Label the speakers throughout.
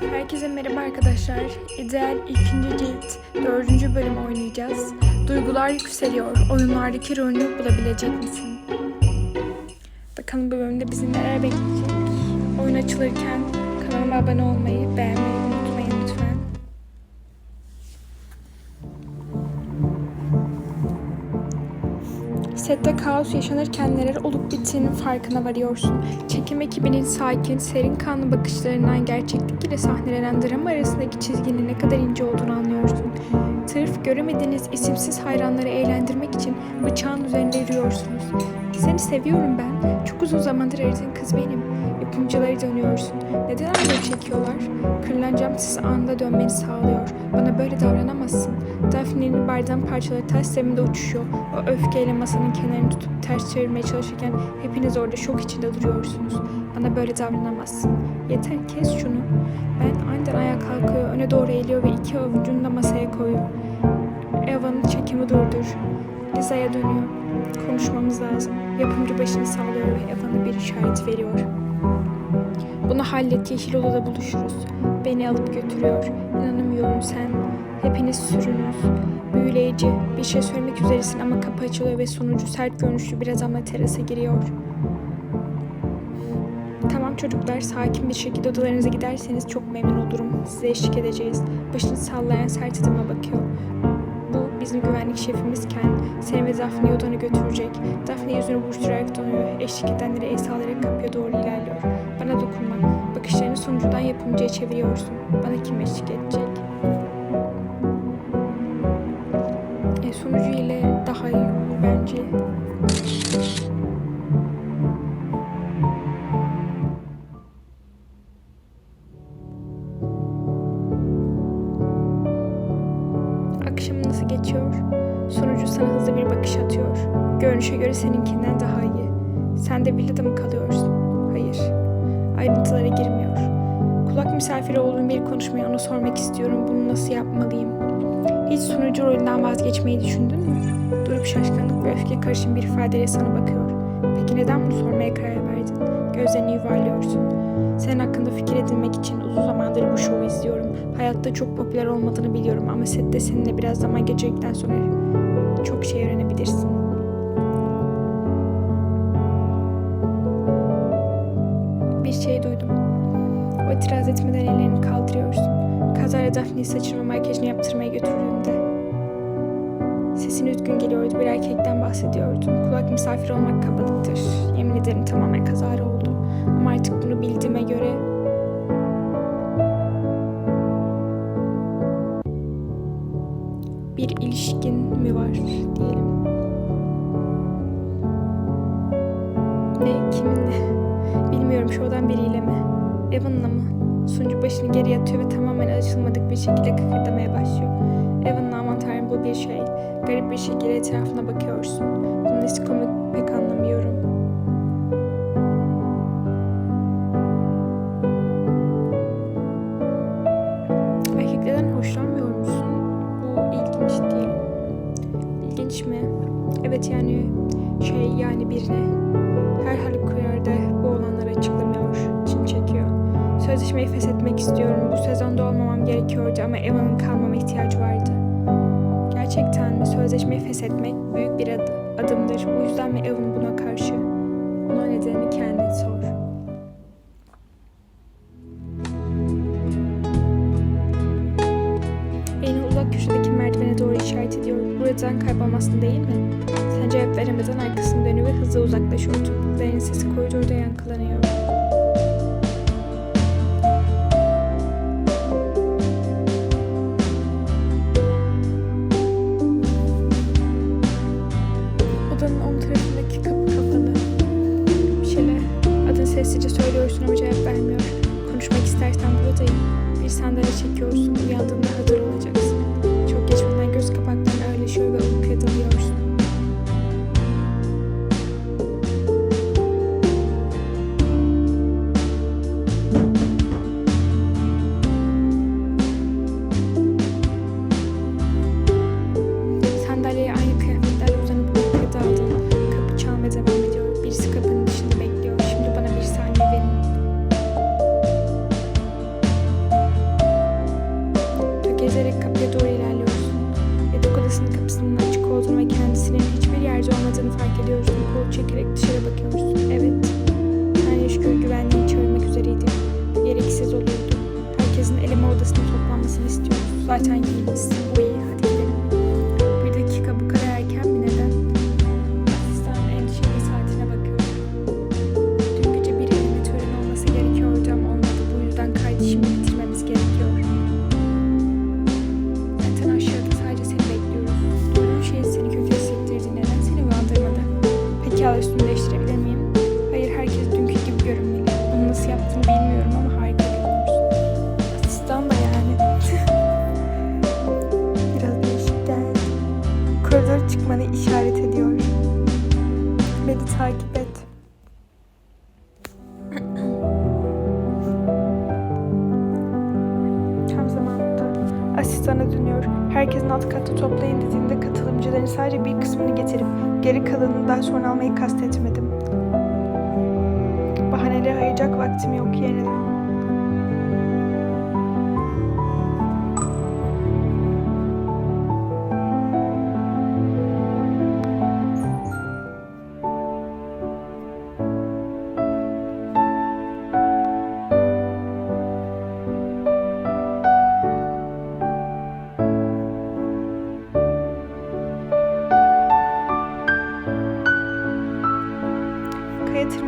Speaker 1: Herkese merhaba arkadaşlar. İdeal ikinci cilt dördüncü bölüm oynayacağız. Duygular yükseliyor. Oyunlardaki rolünü bulabilecek misin? Bakalım bu bölümde bizi neler bekleyecek. Oyun açılırken kanalıma abone olmayı, beğenmeyi Sette kaos yaşanırken neler olup bittiğinin farkına varıyorsun. Çekim ekibinin sakin, serin kanlı bakışlarından gerçeklik ile sahnelenen drama arasındaki çizginin ne kadar ince olduğunu anlıyorsun. Sırf göremediğiniz isimsiz hayranları eğlendirmek için bıçağın üzerinde yürüyorsunuz. Seni seviyorum ben. Çok uzun zamandır aradığın kız benim. Yapımcıları dönüyorsun. Neden hala çekiyorlar? Kırılan siz anında dönmeni sağlıyor. Bana böyle davranamazsın. Daphne'nin bardağın parçaları ters zeminde uçuşuyor. O öfkeyle masanın kenarını tutup ters çevirmeye çalışırken hepiniz orada şok içinde duruyorsunuz. Bana böyle davranamazsın. Yeter kes şunu. Ben aniden ayağa kalkıyor, öne doğru eğiliyor ve iki avucunu da masaya koyuyor. Eva'nın çekimi durdur. Liza'ya dönüyor. Konuşmamız lazım. Yapımcı başını sallıyor ve Eva'na bir işaret veriyor. Bunu hallet yeşil odada buluşuruz. Beni alıp götürüyor. İnanamıyorum sen. Hepiniz sürünüz. Büyüleyici. Bir şey söylemek üzeresin ama kapı açılıyor ve sonucu sert görünüşlü bir adamla terasa giriyor. Tamam çocuklar sakin bir şekilde odalarınıza giderseniz çok memnun olurum. Size eşlik edeceğiz. Başını sallayan sert adama bakıyor. Bizim güvenlik şefimiz Ken. Seni ve Daphne'yi odana götürecek. Daphne yüzünü buruşturarak donuyor. Eşlik edenlere el sallayarak kapıya doğru ilerliyor. Bana dokunma. Bakışlarını sonucudan yapımcıya çeviriyorsun. Bana kim eşlik edecek? E, sonucu ile daha iyi olur bence. Akşamın nasıl geçiyor? Sonucu sana hızlı bir bakış atıyor. Görünüşe göre seninkinden konuşmayı ona sormak istiyorum. Bunu nasıl yapmalıyım? Hiç sunucu rolünden vazgeçmeyi düşündün mü? Durup şaşkınlık ve öfke karışım bir ifadeyle sana bakıyor. Peki neden bunu sormaya karar verdin? Gözlerini yuvarlıyorsun. Senin hakkında fikir edinmek için uzun zamandır bu şovu izliyorum. Hayatta çok popüler olmadığını biliyorum ama sette seninle biraz zaman geçirdikten sonra çok şey öğrenebilirsin. Bir şey duydum. O itiraz etmeden ellerini kaldırıyorsun. Kazayla Daphne'yi saçını makyajını yaptırmaya götürdüğünde. Sesin üzgün geliyordu. Bir erkekten bahsediyordun. Kulak misafir olmak kabalıktır. Yemin ederim tamamen kazara oldu. Ama artık bunu bildiğime göre bir ilişkin mi var diyelim. Ne? Kiminle? Bilmiyorum şuradan biriyle mi? Evan'la mı? Sunucu başını geri yatıyor ve tamamen alışılmadık bir şekilde kıkırdamaya başlıyor. Evan'la aman tanrım bu bir şey. Garip bir şekilde etrafına bakıyorsun. Bunun nesi komik pek anlamıyorum. Erkeklerden hoşlanmıyor musun? Bu ilginç değil. İlginç mi? Evet yani şey yani birine her Sözleşmeyi feshetmek istiyorum. Bu sezonda olmamam gerekiyordu ama Eva'nın kalmama ihtiyacı vardı. Gerçekten mi? Sözleşmeyi feshetmek büyük bir ad- adımdır. Bu yüzden mi Evan buna karşı? Ona nedenini kendin sor. Elini uzak köşedeki merdivene doğru işaret ediyor. Buradan kaybolmasın değil mi? Sen cevap veremeden arkasını dönüyor ve hızla uzaklaşıyor. Topuklarının sesi koridorda yankılanıyor. Asistana dönüyor. Herkesin alt katta toplayın dediğinde katılımcıların sadece bir kısmını getirip geri kalanını daha sonra almayı kastetmedim. Bahaneleri ayıracak vaktim yok yerine.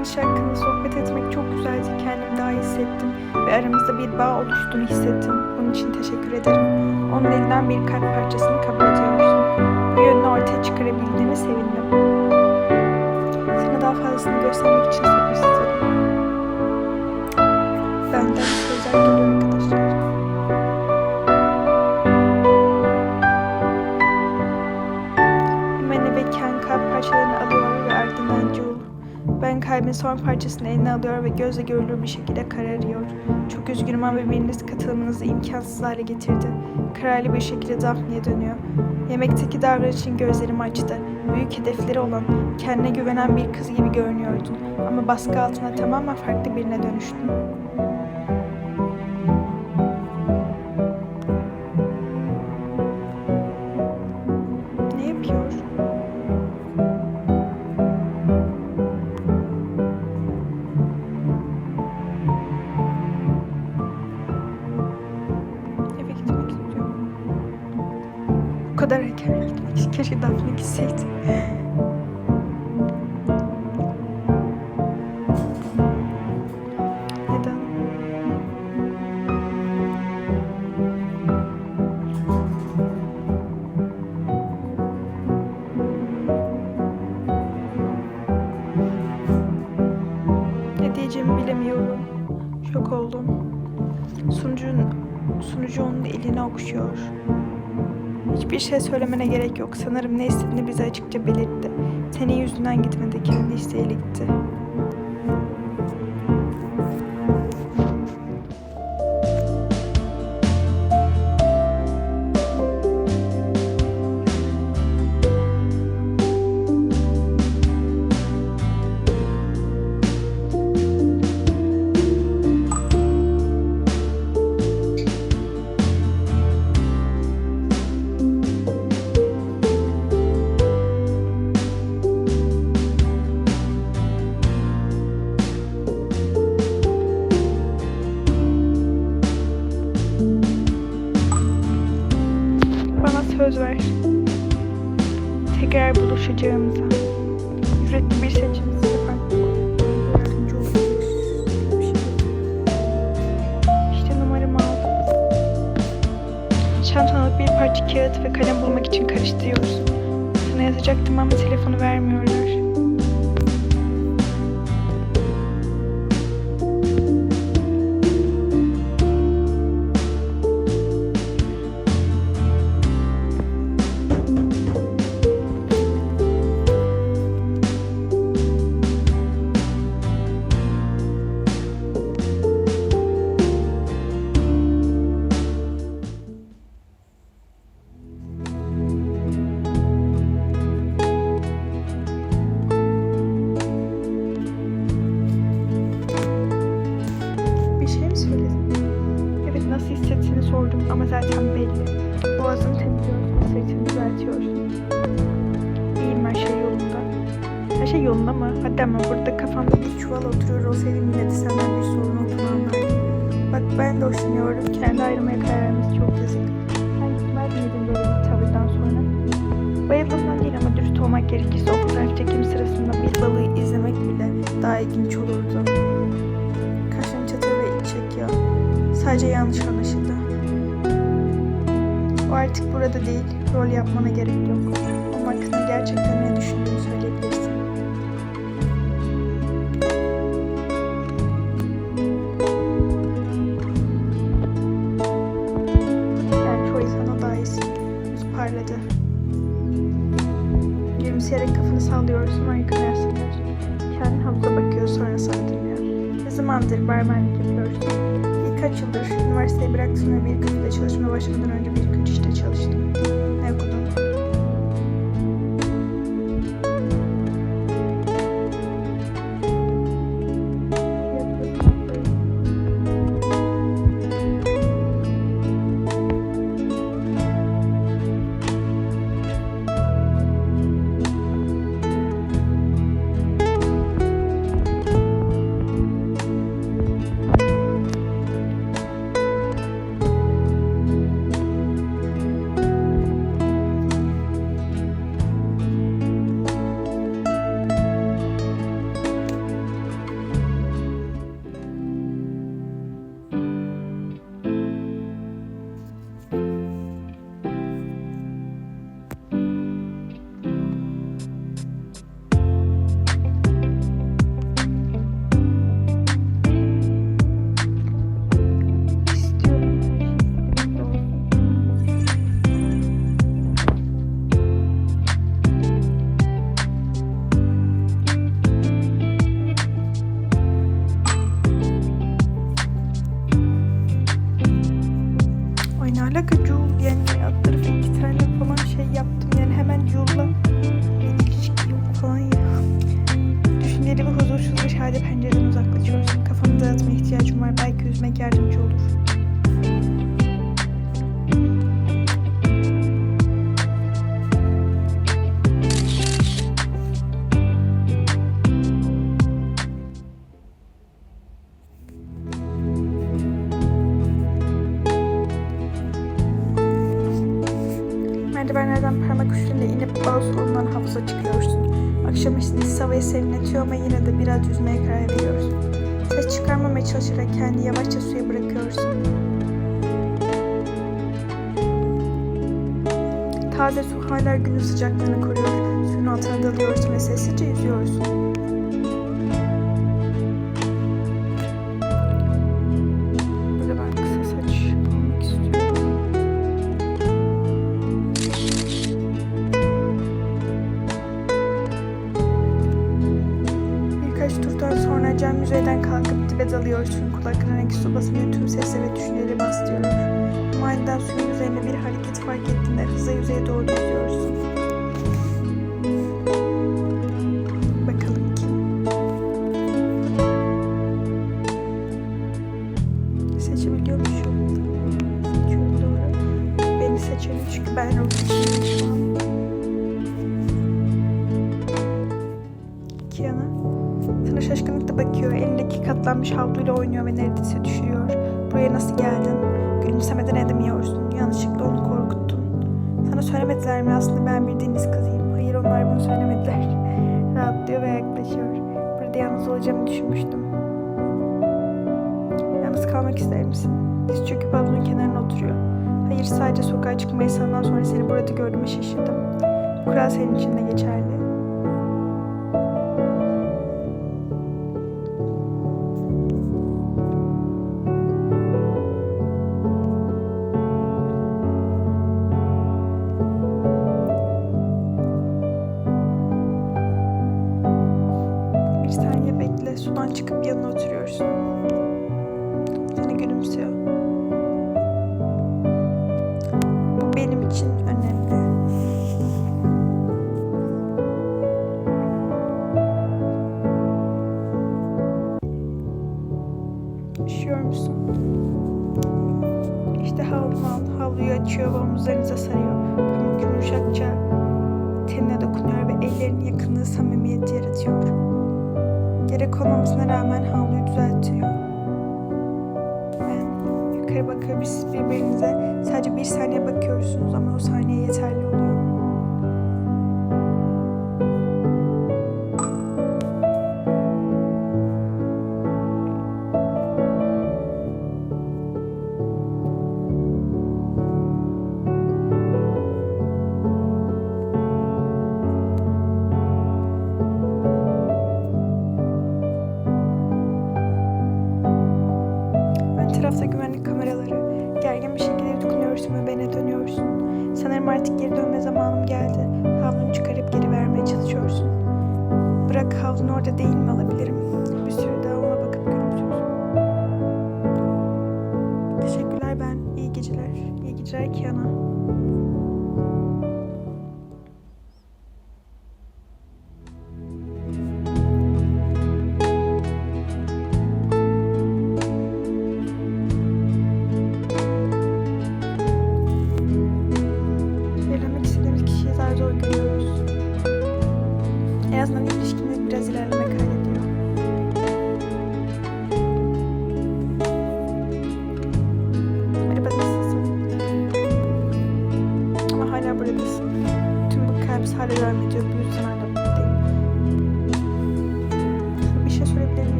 Speaker 1: Tırmanışı hakkında sohbet etmek çok güzeldi. Kendimi daha iyi hissettim ve aramızda bir bağ oluştuğunu hissettim. Bunun için teşekkür ederim. Onun elinden bir kalp parçasını kabul ediyorsun. Bu yönünü ortaya çıkarabildiğine sevindim. Sana daha fazlasını göstermek için sabırsızım. Benden sözler Ben kalbin son parçasını eline alıyor ve gözle görülür bir şekilde kararıyor. Çok üzgünüm ama biriniz katılımınızı imkansız hale getirdi. Kararlı bir şekilde Daphne'ye dönüyor. Yemekteki davranışın gözlerimi açtı. Büyük hedefleri olan, kendine güvenen bir kız gibi görünüyordun. Ama baskı altında tamamen farklı birine dönüştün. Gitmek için keşke Daphne söylemene gerek yok. Sanırım ne istediğini bize açıkça belirtti. Senin yüzünden gitmedi, kendi isteğiyle gitti. Tekrar buluşacağımıza. Ücretli bir seçim size farklı. İşte numaramı aldım. Çantanı bir parça kağıt ve kalem bulmak için karıştırıyorsun. Sana yazacaktım ama telefonu vermiyorlar. Her şey yolunda. Mı? Hadi ama burada kafamda bir çuval oturuyor olsaydım yine de senden bir sorun olduğunu. Bak ben de hoşlanıyorum. Kendi ayrılmaya karar vermesi çok yazık. Sen gitmez miydin böyle bir tavırdan sonra? Bayıldığımdan değil ama dürüst olmak gerekirse o fotoğraf çekim sırasında bir balığı izlemek bile daha ilginç olurdu. Kaşın çatıyor ve iç çekiyor. Sadece yanlış anlaşıldı. O artık burada değil, rol yapmana gerek yok. Onun hakkında gerçekten ne düşündüğünü söyleyebilirsin. Barmenlik yapıyorsun? Birkaç yıldır üniversiteyi bıraktım ve bir kafede çalışmaya başlamadan önce bir üç işte çalıştım. Taze su hala günün sıcaklığını koruyor. Suyun altına dalıyorsun ve sessizce yüzüyorsun. Kiana. Sana şaşkınlıkla bakıyor. Elindeki katlanmış havluyla oynuyor ve neredeyse sadece sokağa çıkmayı sandan sonra seni burada gördüğüme şaşırdım. Bu kural senin için de geçerli. yaşıyor babamız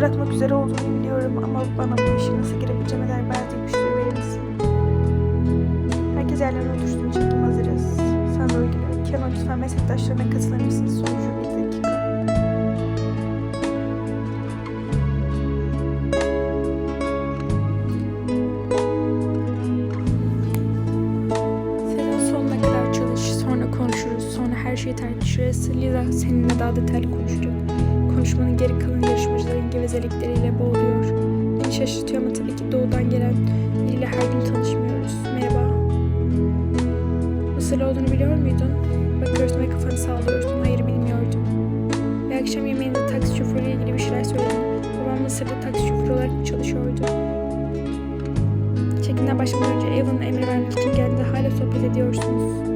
Speaker 1: bırakmak üzere olduğunu biliyorum ama bana bu işe nasıl girebileceğime dair bazı güçleri verir? Herkes yerlerine otursun. Çekim hazırız. Sen de ilgili. Kenan lütfen meslektaşlarına katılır mısın? Sonucu doğudan gelen biriyle her gün tanışmıyoruz. Merhaba. Mısırlı olduğunu biliyor muydun? Bakıyorsun ve kafanı sallıyorsun. Hayır bilmiyordum. Bir akşam yemeğinde taksi şoförüyle ilgili bir şeyler söyledim. Babam Mısır'da taksi şoförü olarak çalışıyordu. Çekimden başlamadan önce Evan'ın emri vermek için geldi. Hala sohbet ediyorsunuz.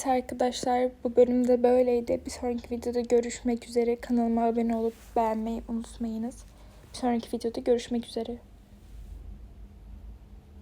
Speaker 1: Evet arkadaşlar bu bölümde böyleydi. Bir sonraki videoda görüşmek üzere. Kanalıma abone olup beğenmeyi unutmayınız. Bir sonraki videoda görüşmek üzere.